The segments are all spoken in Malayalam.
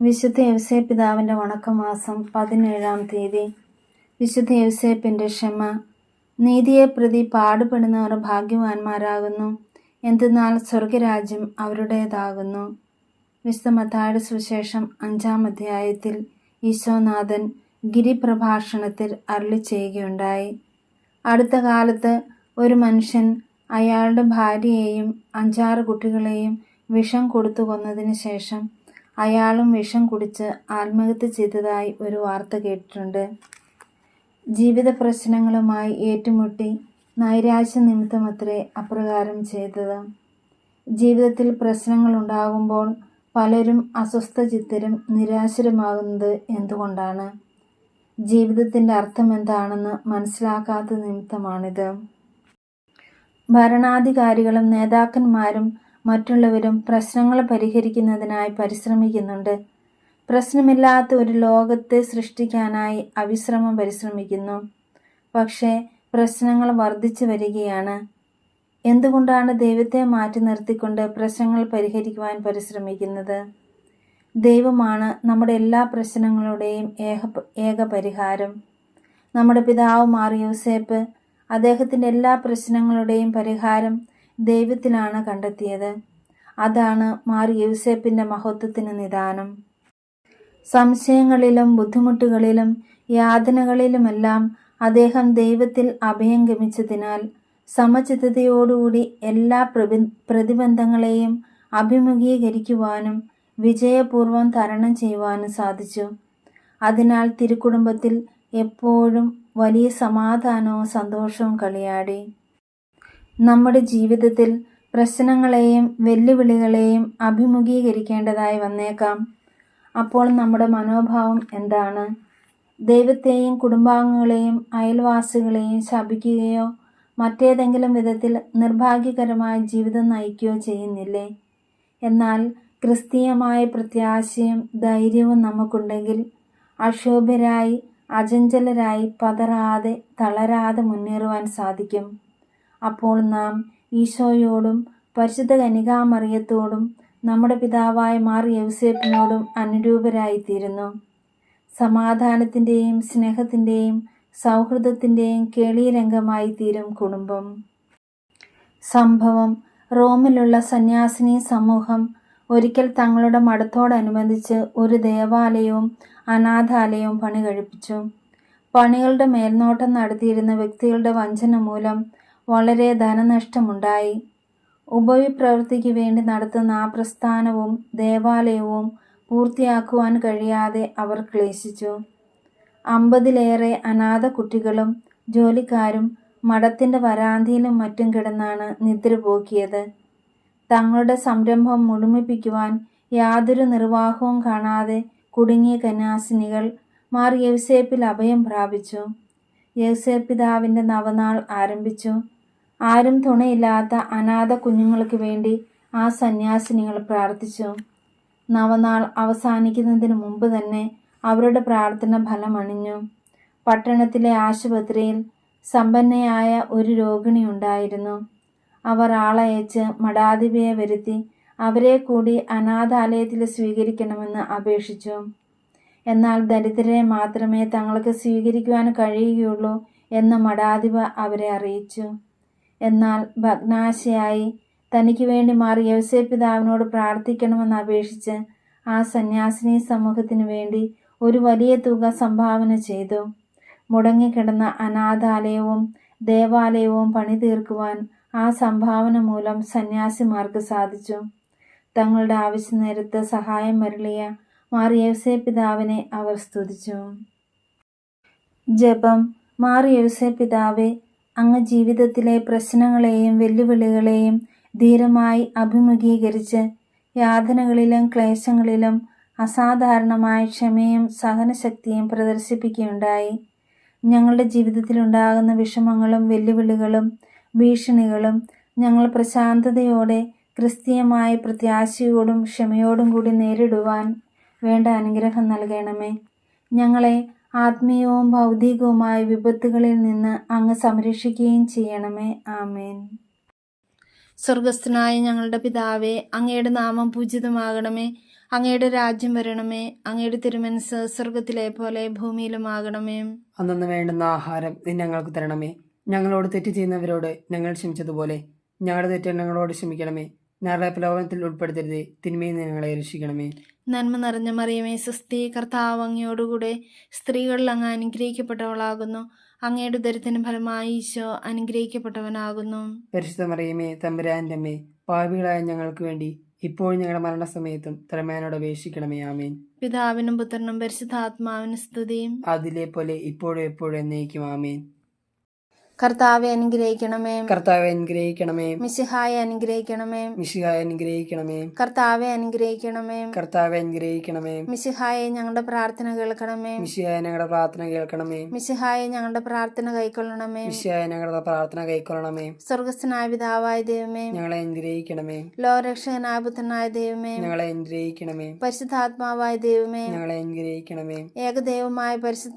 വിശുദ്ധ യവസേ പിതാവിന്റെ വണക്കമാസം പതിനേഴാം തീയതി. വിശുദ്ധ യവസേപ്പിന്റെ ക്ഷമ. നീതിയെ പ്രതി പാടുപെടുന്നവർ ഭാഗ്യവാന്മാരാകുന്നു. എന്തെന്നാൽ സ്വർഗരാജ്യം അവരുടേതാകുന്നു. വിശുദ്ധ മത്തായുടെ സുവിശേഷം അഞ്ചാം അധ്യായത്തിൽ ഈശോനാഥൻ ഗിരിപ്രഭാഷണത്തിൽ അരളി ചെയ്യുകയുണ്ടായി അടുത്ത കാലത്ത് ഒരു മനുഷ്യൻ അയാളുടെ ഭാര്യയെയും അഞ്ചാറ് കുട്ടികളെയും വിഷം കൊടുത്തു കൊന്നതിന് ശേഷം അയാളും വിഷം കുടിച്ച് ആത്മഹത്യ ചെയ്തതായി ഒരു വാർത്ത കേട്ടിട്ടുണ്ട്. ജീവിത പ്രശ്നങ്ങളുമായി ഏറ്റുമുട്ടി നൈരാശ്യ നിമിത്തമത്രേ അപ്രകാരം ചെയ്തത്. ജീവിതത്തിൽ പ്രശ്നങ്ങൾ ഉണ്ടാകുമ്പോൾ പലരും അസ്വസ്ഥചിത്തരും നിരാശരുമാകുന്നത് എന്തുകൊണ്ടാണ്? ജീവിതത്തിന്റെ അർത്ഥം എന്താണെന്ന് മനസ്സിലാക്കാത്ത നിമിത്തമാണിത്. ഭരണാധികാരികളും നേതാക്കന്മാരും മറ്റുള്ളവരും പ്രശ്നങ്ങൾ പരിഹരിക്കുന്നതിനായി പരിശ്രമിക്കുന്നുണ്ട്. പ്രശ്നമില്ലാത്ത ഒരു ലോകത്തെ സൃഷ്ടിക്കാനായി അവിശ്രമം പരിശ്രമിക്കുന്നു. പക്ഷേ പ്രശ്നങ്ങൾ വർദ്ധിച്ചു വരികയാണ്. എന്തുകൊണ്ടാണ് ദൈവത്തെ മാറ്റി നിർത്തിക്കൊണ്ട് പ്രശ്നങ്ങൾ പരിഹരിക്കുവാൻ പരിശ്രമിക്കുന്നത്? ദൈവമാണ് നമ്മുടെ എല്ലാ പ്രശ്നങ്ങളുടെയും ഏക ഏക പരിഹാരം. നമ്മുടെ പിതാവ് മാറിയോസേപ്പ് യൂസേപ്പ് അദ്ദേഹത്തിന്റെ എല്ലാ പ്രശ്നങ്ങളുടെയും പരിഹാരം ദൈവത്തിലാണ് കണ്ടെത്തിയത്. അതാണ് മാർ യൂസേപ്പിന്റെ മഹത്വത്തിന് നിദാനം. സംശയങ്ങളിലും ബുദ്ധിമുട്ടുകളിലും യാതനകളിലുമെല്ലാം അദ്ദേഹം ദൈവത്തിൽ അഭയം ഗമിച്ചതിനാൽ സമചിത്തതയോടുകൂടി എല്ലാ പ്രതി പ്രതിബന്ധങ്ങളെയും അഭിമുഖീകരിക്കുവാനും വിജയപൂർവം തരണം ചെയ്യുവാനും സാധിച്ചു. അതിനാൽ തിരുക്കുടുംബത്തിൽ എപ്പോഴും വലിയ സമാധാനവും സന്തോഷവും കളിയാടി. നമ്മുടെ ജീവിതത്തിൽ പ്രശ്നങ്ങളെയും വെല്ലുവിളികളെയും അഭിമുഖീകരിക്കേണ്ടതായി വന്നേക്കാം. അപ്പോൾ നമ്മുടെ മനോഭാവം എന്താണ്? ദൈവത്തെയും കുടുംബാംഗങ്ങളെയും അയൽവാസികളെയും ശപിക്കുകയോ മറ്റേതെങ്കിലും വിധത്തിൽ നിർഭാഗ്യകരമായ ജീവിതം നയിക്കുകയോ ചെയ്യുന്നില്ലേ? എന്നാൽ ക്രിസ്തീയമായ പ്രത്യാശയും ധൈര്യവും നമുക്കുണ്ടെങ്കിൽ അക്ഷോഭ്യരായി അചഞ്ചലരായി പതറാതെ തളരാതെ മുന്നേറുവാൻ സാധിക്കും. അപ്പോൾ നാം ഈശോയോടും പരിശുദ്ധ കനികാമറിയത്തോടും നമ്മുടെ പിതാവായ മാർ യൗസേപ്പിനോടും അനുരൂപരായിത്തീരുന്നു. സമാധാനത്തിന്റെയും സ്നേഹത്തിന്റെയും സൗഹൃദത്തിന്റെയും കേളീരംഗമായി തീരും കുടുംബം. സംഭവം റോമിലുള്ള സന്യാസിനി സമൂഹം ഒരിക്കൽ തങ്ങളുടെ മഠത്തോടനുബന്ധിച്ച് ഒരു ദേവാലയവും അനാഥാലയവും പണി കഴിപ്പിച്ചു പണികളുടെ മേൽനോട്ടം നടത്തിയിരുന്ന വ്യക്തികളുടെ വഞ്ചന മൂലം വളരെ ധനനഷ്ടമുണ്ടായി. ഉപവിപ്രവൃത്തിക്ക് വേണ്ടി നടത്തുന്ന ആ പ്രസ്ഥാനവും ദേവാലയവും പൂർത്തിയാക്കുവാൻ കഴിയാതെ അവർ ക്ലേശിച്ചു. അമ്പതിലേറെ അനാഥ കുട്ടികളും ജോലിക്കാരും മഠത്തിന്റെ വരാന്തിയിലും മറ്റും കിടന്നാണ് നിദ്രപോക്കിയത് തങ്ങളുടെ സംരംഭം മുഴുമിപ്പിക്കുവാൻ യാതൊരു നിർവാഹവും കാണാതെ കുടുങ്ങിയ കന്യാസിനികൾ മാർ യൗസേപ്പിൽ അഭയം പ്രാപിച്ചു. യൗസേപ്പിതാവിന്റെ നവനാൾ ആരംഭിച്ചു. ആരും തുണയില്ലാത്ത അനാഥ കുഞ്ഞുങ്ങൾക്ക് വേണ്ടി ആ സന്യാസിനികൾ പ്രാർത്ഥിച്ചു. നവനാൾ അവസാനിക്കുന്നതിന് മുമ്പ് തന്നെ അവരുടെ പ്രാർത്ഥന ഫലമണിഞ്ഞു പട്ടണത്തിലെ ആശുപത്രിയിൽ സമ്പന്നയായ ഒരു രോഗിണി ഉണ്ടായിരുന്നു. അവർ ആളയച്ച് മഠാധിപയെ വരുത്തി അവരെ കൂടി അനാഥാലയത്തിൽ സ്വീകരിക്കണമെന്ന് അപേക്ഷിച്ചു. എന്നാൽ ദരിദ്രരെ മാത്രമേ തങ്ങൾക്ക് സ്വീകരിക്കുവാൻ കഴിയുകയുള്ളൂ എന്ന് മഠാധിപ അവരെ അറിയിച്ചു. എന്നാൽ ഭഗ്നാശയായി തനിക്ക് വേണ്ടി മാറി യവസേ പിതാവിനോട് പ്രാർത്ഥിക്കണമെന്ന് അപേക്ഷിച്ച് ആ സന്യാസിനി സമൂഹത്തിന് വേണ്ടി ഒരു വലിയ തുക സംഭാവന ചെയ്തു. മുടങ്ങിക്കിടന്ന അനാഥാലയവും ദേവാലയവും പണി തീർക്കുവാൻ ആ സംഭാവന മൂലം സന്യാസിമാർക്ക് സാധിച്ചു. തങ്ങളുടെ ആവശ്യ നേരത്ത് സഹായം മരളിയ മാറിയവസേ പിതാവിനെ അവർ സ്തുതിച്ചു. ജപം മാറിയവസേ പിതാവെ അങ്ങ് ജീവിതത്തിലെ പ്രശ്നങ്ങളെയും വെല്ലുവിളികളെയും ധീരമായി അഭിമുഖീകരിച്ച് യാതനകളിലും ക്ലേശങ്ങളിലും അസാധാരണമായ ക്ഷമയും സഹനശക്തിയും പ്രദർശിപ്പിക്കുകയുണ്ടായി. ഞങ്ങളുടെ ജീവിതത്തിലുണ്ടാകുന്ന വിഷമങ്ങളും വെല്ലുവിളികളും ഭീഷണികളും ഞങ്ങൾ പ്രശാന്തതയോടെ ക്രിസ്തീയമായ പ്രത്യാശയോടും ക്ഷമയോടും കൂടി നേരിടുവാൻ വേണ്ട അനുഗ്രഹം നൽകണമേ. ഞങ്ങളെ ആത്മീയവും ഭൗതികവുമായ വിപത്തുകളിൽ നിന്ന് അങ്ങ് സംരക്ഷിക്കുകയും ചെയ്യണമേ. ആമേൻ. സ്വർഗസ്ഥനായ ഞങ്ങളുടെ പിതാവേ അങ്ങയുടെ നാമം പൂജിതമാകണമേ. അങ്ങയുടെ രാജ്യം വരണമേ. അങ്ങയുടെ തിരുമനസ് സ്വർഗത്തിലെ പോലെ ഭൂമിയിലുമാകണമേ. അന്നു വേണ്ടുന്ന ആഹാരം ഞങ്ങൾക്ക് തരണമേ. ഞങ്ങളോട് തെറ്റ് ചെയ്യുന്നവരോട് ഞങ്ങൾ ക്ഷമിച്ചതുപോലെ ഞങ്ങളുടെ തെറ്റ് ഞങ്ങളോട് ക്ഷമിക്കണമേ. ഞങ്ങളുടെ പ്രലോഭനത്തിൽ ഉൾപ്പെടുത്തരുത്. തിന്മയിൽ ഞങ്ങളെ രക്ഷിക്കണമേ. നന്മ നിറഞ്ഞ മറിയമേ സുസ്ഥി കർത്താവ് അങ്ങയോടുകൂടെ സ്ത്രീകളിൽ അങ്ങ് അനുഗ്രഹിക്കപ്പെട്ടവളാകുന്നു. അങ്ങയുടെ ദരിദ്രത്തിന് ഫലമായി ഈശോ അനുഗ്രഹിക്കപ്പെട്ടവനാകുന്നു. പരിശുദ്ധ മറിയമേ തമ്പുരാന്റെ അമ്മേ പാപികളായ ഞങ്ങൾക്ക് വേണ്ടി ഇപ്പോഴും ഞങ്ങളുടെ മരണസമയത്തും തിരമേനോട് അപേക്ഷിക്കണമേ. ആമേൻ. പിതാവിനും പുത്രനും പരിശുദ്ധാത്മാവിനും സ്തുതിയും അതിലെ പോലെ ഇപ്പോഴും എപ്പോഴും എന്നേക്കും. ആമേൻ. കർത്താവെ അനുഗ്രഹിക്കണമേ. കർത്താവെ അനുഗ്രഹിക്കണമേ. മിശിഹായെ അനുഗ്രഹിക്കണമേ. മിശിഹായെ അനുഗ്രഹിക്കണമേ. കർത്താവെ അനുഗ്രഹിക്കണമേ. കർത്താവെ അനുഗ്രഹിക്കണമേ. മിശിഹായെ ഞങ്ങളുടെ പ്രാർത്ഥന കേൾക്കണമേ. മിശിഹായ ഞങ്ങളുടെ പ്രാർത്ഥന കേൾക്കണമേ. മിശിഹായെ ഞങ്ങളുടെ പ്രാർത്ഥന കൈക്കൊള്ളണമേ. മിശിഹായ ഞങ്ങളുടെ പ്രാർത്ഥന കൈക്കൊള്ളണമേ. സ്വർഗസ്ഥനായ പിതാവായ ദൈവമേ. ഞങ്ങളെ അനുഗ്രഹിക്കണമേ. ലോകരക്ഷകനായ പുത്രനായ ദൈവമേ. ഞങ്ങളെ അനുഗ്രഹിക്കണമേ. പരിശുദ്ധാത്മാവായ ദൈവമേ. ഞങ്ങളെ അനുഗ്രഹിക്കണമേ. ഏകദൈവമായ പരിശുദ്ധ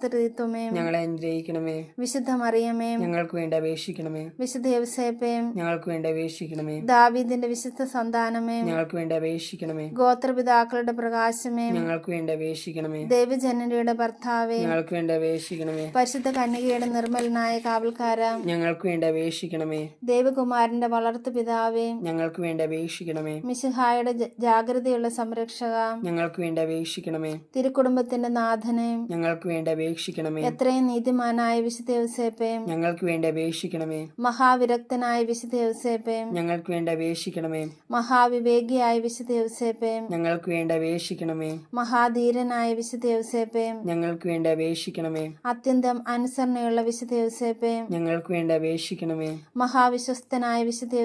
ഞങ്ങളെ അനുഗ്രഹിക്കണമേ. വിശുദ്ധ മറിയമേ ഞങ്ങൾക്ക് വേണ്ടി അപേക്ഷിക്കണമേ. വിശുദ്ധ യവസേപ്പയും ഞങ്ങൾക്ക് വേണ്ടി അപേക്ഷിക്കണമേ. ദാവീദിന്റെ വിശുദ്ധ സന്താനമേ ഞങ്ങൾക്ക് വേണ്ടി അപേക്ഷിക്കണമേ. ഗോത്രപിതാക്കളുടെ പ്രകാശമേ ഞങ്ങൾക്ക് വേണ്ടി അപേക്ഷിക്കണമേ. ദൈവജനനിയുടെ ഭർത്താവേ ഞങ്ങൾക്ക് വേണ്ടി അപേക്ഷിക്കണമേ. പരിശുദ്ധ കന്യകയുടെ നിർമ്മലനായ കാവൽക്കാര ഞങ്ങൾക്ക് വേണ്ടി അപേക്ഷിക്കണമേ. ദേവകുമാരന്റെ വളർത്തു പിതാവേ ഞങ്ങൾക്ക് വേണ്ടി അപേക്ഷിക്കണമേ. മിശിഹായുടെ ജാഗ്രതയുള്ള സംരക്ഷക ഞങ്ങൾക്ക് വേണ്ടി അപേക്ഷിക്കണമേ. തിരുക്കുടുംബത്തിന്റെ നാഥനെ ഞങ്ങൾക്ക് വേണ്ടി അപേക്ഷിക്കണമേ. എത്രയും നീതിമാനായ വിശുദ്ധ യവസേപ്പയും ഞങ്ങൾക്ക് വേണ്ടി അപേക്ഷിക്കണമേ. മഹാവിരക്തനായ വിശുദ്ധ ഞങ്ങൾക്ക് വേണ്ടി അപേക്ഷിക്കണമേ. മഹാവിവേകിയായ വിശുദ്ധ ഞങ്ങൾക്ക് വേണ്ടി അപേക്ഷിക്കണമേ. മഹാധീരനായ വിശുദ്ധ ഞങ്ങൾക്ക് വേണ്ടി അപേക്ഷിക്കണമേ. അത്യന്തം അനുസരണയുള്ള വിശുദ്ധ ഞങ്ങൾക്ക് വേണ്ടി അപേക്ഷിക്കണമേ. മഹാവിശ്വസ്തനായ വിശുദ്ധ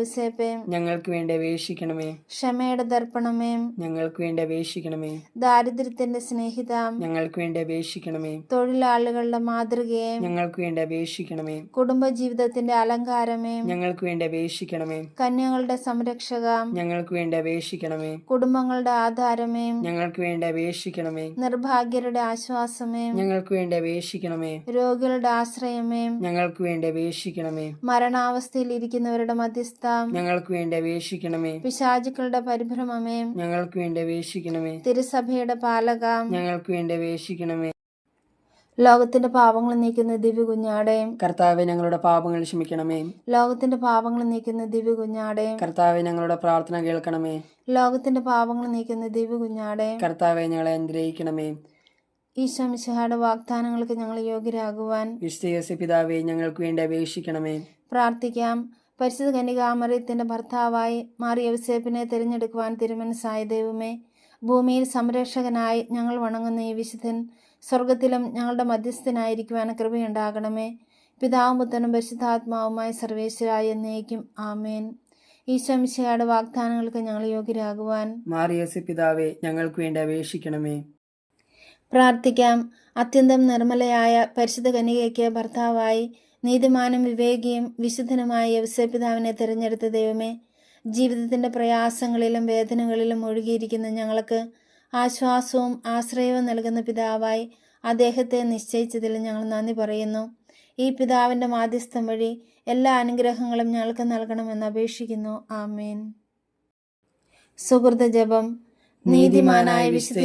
ഞങ്ങൾക്ക് വേണ്ടി അപേക്ഷിക്കണമേ. ക്ഷമയുടെ ദർപ്പണമേ. ഞങ്ങൾക്ക് വേണ്ടി അപേക്ഷിക്കണമേ. ദാരിദ്ര്യത്തിന്റെ സ്നേഹിത. ഞങ്ങൾക്ക് വേണ്ടി അപേക്ഷിക്കണമേ. തൊഴിലാളികളുടെ മാതൃകയെ. ഞങ്ങൾക്ക് വേണ്ടി അപേക്ഷിക്കണമേ. കുടുംബജീവിതത്തിന്റെ അലങ്കാരമേ. ഞങ്ങൾക്ക് വേണ്ടി അപേക്ഷിക്കണമേ. കന്യകളുടെ സംരക്ഷക. ഞങ്ങൾക്ക് വേണ്ടി അപേക്ഷിക്കണമേ. കുടുംബങ്ങളുടെ ആധാരമേ. ഞങ്ങൾക്ക് വേണ്ടി അപേക്ഷിക്കണമേ. നിർഭാഗ്യരുടെ ആശ്വാസമേ. ഞങ്ങൾക്ക് വേണ്ടി അപേക്ഷിക്കണമേ. രോഗികളുടെ ആശ്രയമേ. ഞങ്ങൾക്ക് വേണ്ടി അപേക്ഷിക്കണമേ. മരണാവസ്ഥയിൽ ഇരിക്കുന്നവരുടെ മധ്യസ്ഥ. ഞങ്ങൾക്ക് വേണ്ടി അപേക്ഷിക്കണമേ. പിശാചുക്കളുടെ പരിഭ്രമമേ. ഞങ്ങൾക്ക് വേണ്ടി അപേക്ഷിക്കണമേ. തിരുസഭയുടെ പാലക. ഞങ്ങൾക്ക് വേണ്ടി അപേക്ഷിക്കണമേ. ലോകത്തിന്റെ പാപങ്ങൾ നീക്കുന്ന ദിവ്യ കുഞ്ഞാടേയും കർത്താവെ ഞങ്ങളുടെ പാപങ്ങൾ ക്ഷമിക്കണമേ. ലോകത്തിന്റെ പാപങ്ങൾ നീക്കുന്ന ദിവ്യ കുഞ്ഞാടേയും കർത്താവെ ഞങ്ങളുടെ പ്രാർത്ഥന കേൾക്കണമേ. ലോകത്തിന്റെ പാപങ്ങൾ നീക്കുന്ന ദിവ്യ കുഞ്ഞാടേയും കർത്താവെ ഞങ്ങളെ അനുഗ്രഹിക്കണമേ. ഈ മിശിഹായുടെ വാഗ്ദാനങ്ങൾക്ക് ഞങ്ങൾ യോഗ്യരാകുവാൻ വിശുദ്ധ പിതാവെ ഞങ്ങൾക്ക് വേണ്ടി അപേക്ഷിക്കണമേ. പ്രാർത്ഥിക്കാം. പരിശുദ്ധ കന്യകാമറിയത്തിന്റെ ഭർത്താവായി മാറിയ വിസേപ്പിനെ തിരഞ്ഞെടുക്കുവാൻ തിരുമനസായ ദൈവമേ ഭൂമിയിൽ സംരക്ഷകനായി ഞങ്ങൾ വണങ്ങുന്ന ഈ വിശുദ്ധൻ സ്വർഗത്തിലും ഞങ്ങളുടെ മധ്യസ്ഥനായിരിക്കുവാൻ കൃപയുണ്ടാകണമേ. പിതാവും പുത്രനും പരിശുദ്ധാത്മാവുമായ സർവേശ്വരായ എന്നേക്കും ആമേൻ. ഈ ശംശയുടെ വാഗ്ദാനങ്ങൾക്ക് ഞങ്ങൾ യോഗ്യരാകുവാൻ മാറിയസ് പിതാവെ ഞങ്ങൾക്ക് വേണ്ടി അപേക്ഷിക്കണമേ. പ്രാർത്ഥിക്കാം. അത്യന്തം നിർമ്മലയായ പരിശുദ്ധ കനികയ്ക്ക് ഭർത്താവായി നീതിമാനും വിവേകിയും വിശുദ്ധനുമായ യവസപിതാവിനെ തിരഞ്ഞെടുത്ത ദൈവമേ ജീവിതത്തിന്റെ പ്രയാസങ്ങളിലും വേദനകളിലും ഒഴുകിയിരിക്കുന്ന ഞങ്ങൾക്ക് ആശ്വാസവും ആശ്രയവും നൽകുന്ന പിതാവായി അദ്ദേഹത്തെ നിശ്ചയിച്ചതിൽ ഞങ്ങൾ നന്ദി പറയുന്നു. ഈ പിതാവിന്റെ മാധ്യസ്ഥം വഴി എല്ലാ അനുഗ്രഹങ്ങളും ഞങ്ങൾക്ക് നൽകണമെന്ന് അപേക്ഷിക്കുന്നു. ആമേൻ. സുഹൃത ജപം. നീതിമാനായ വിശുദ്ധ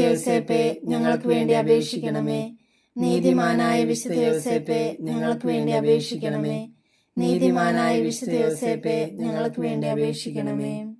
ഞങ്ങൾക്ക് വേണ്ടി അപേക്ഷിക്കണമേ. നീതിമാനായ വിശുദ്ധ ഞങ്ങൾക്ക് വേണ്ടി അപേക്ഷിക്കണമേ. നീതിമാനായ വിശുദ്ധ ഞങ്ങൾക്ക് വേണ്ടി അപേക്ഷിക്കണമേ.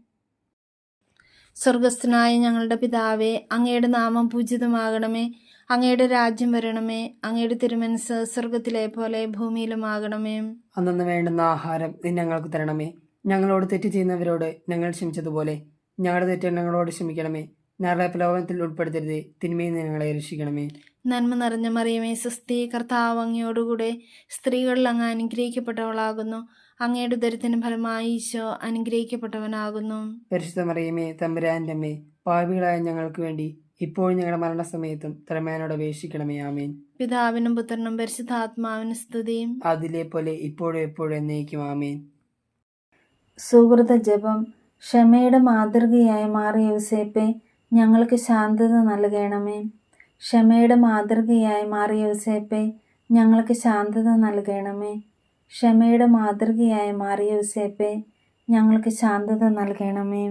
സ്വർഗസ്ഥനായ ഞങ്ങളുടെ പിതാവേ അങ്ങയുടെ നാമം പൂജിതമാകണമേ. അങ്ങയുടെ രാജ്യം വരണമേ. അങ്ങയുടെ തിരുമനസ് സ്വർഗത്തിലെ പോലെ ഭൂമിയിലുമാകണമേ. അന്നു വേണ്ടുന്ന ആഹാരം നീ ഞങ്ങൾക്ക് തരണമേ. ഞങ്ങളോട് തെറ്റ് ചെയ്യുന്നവരോട് ഞങ്ങൾ ക്ഷമിച്ചതുപോലെ ഞങ്ങളുടെ തെറ്റ് ഞങ്ങളോട് ക്ഷമിക്കണമേ. ഞങ്ങളുടെ പ്രലോഭനത്തിൽ ഉൾപ്പെടുത്തരുതേ. തിന്മയിൽ ഞങ്ങളെ രക്ഷിക്കണമേ. നന്മ നിറഞ്ഞ മറിയമേ സുസ്ഥി കർത്താവ് അങ്ങയോടുകൂടെ സ്ത്രീകളിൽ അങ്ങ് അനുഗ്രഹിക്കപ്പെട്ടവളാകുന്നു. അങ്ങയുടെ ദരിദ്രത്തിന് ഫലമായി ഈശോ അനുഗ്രഹിക്കപ്പെട്ടവനാകുന്നു. പരിശുദ്ധ മറിയമേ തമ്പുരാന്റെ അമ്മേ പാപികളായ ഞങ്ങൾക്ക് വേണ്ടി ഇപ്പോഴും ഞങ്ങളുടെ മരണസമയത്തും തിരമേനോട് അപേക്ഷിക്കണമേ ആമേൻ. പിതാവിനും പുത്രനും പരിശുദ്ധാത്മാവിനും സ്തുതിയും. അതിലെ പോലെ ഇപ്പോഴും എപ്പോഴും എന്നേക്കും ആമേൻ. സുഹൃത ജപം ക്ഷമയുടെ മാതൃകയായ മാറിയ യോസേപ്പെ ഞങ്ങൾക്ക് ശാന്തത നൽകണമേ. ക്ഷമയുടെ മാതൃകയായി മാറിയ യോസേപ്പെ ഞങ്ങൾക്ക് ശാന്തത നൽകണമേ. ക്ഷമയുടെ മാതൃകയായി മാറിയ ഉസേപ്പെ ഞങ്ങൾക്ക് ശാന്തത നൽകണമേ.